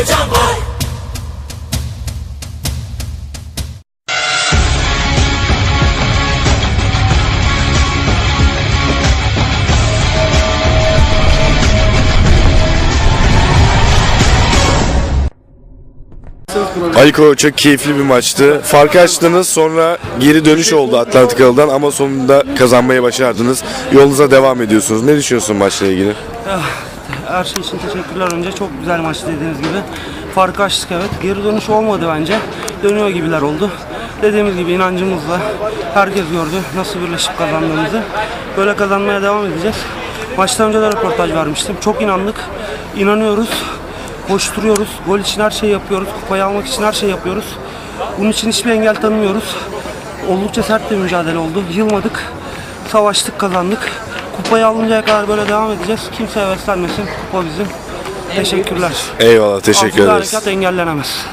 heyecan var Aliko çok keyifli bir maçtı. Farkı açtınız sonra geri dönüş oldu Atlantikalı'dan ama sonunda kazanmayı başardınız. Yolunuza devam ediyorsunuz. Ne düşünüyorsun maçla ilgili? Her şey için teşekkürler önce. Çok güzel maç dediğiniz gibi. Farkı açtık evet. Geri dönüş olmadı bence. Dönüyor gibiler oldu. Dediğimiz gibi inancımızla herkes gördü nasıl birleşip kazandığımızı. Böyle kazanmaya devam edeceğiz. Maçtan önce de röportaj vermiştim. Çok inandık. İnanıyoruz. Koşturuyoruz. Gol için her şeyi yapıyoruz. Kupayı almak için her şeyi yapıyoruz. Bunun için hiçbir engel tanımıyoruz. Oldukça sert bir mücadele oldu. Yılmadık. Savaştık, kazandık. Kupayı alıncaya kadar böyle devam edeceğiz. Kimse heveslenmesin. Kupa bizim. Teşekkürler. Eyvallah teşekkür Arzulu ederiz. harekat engellenemez.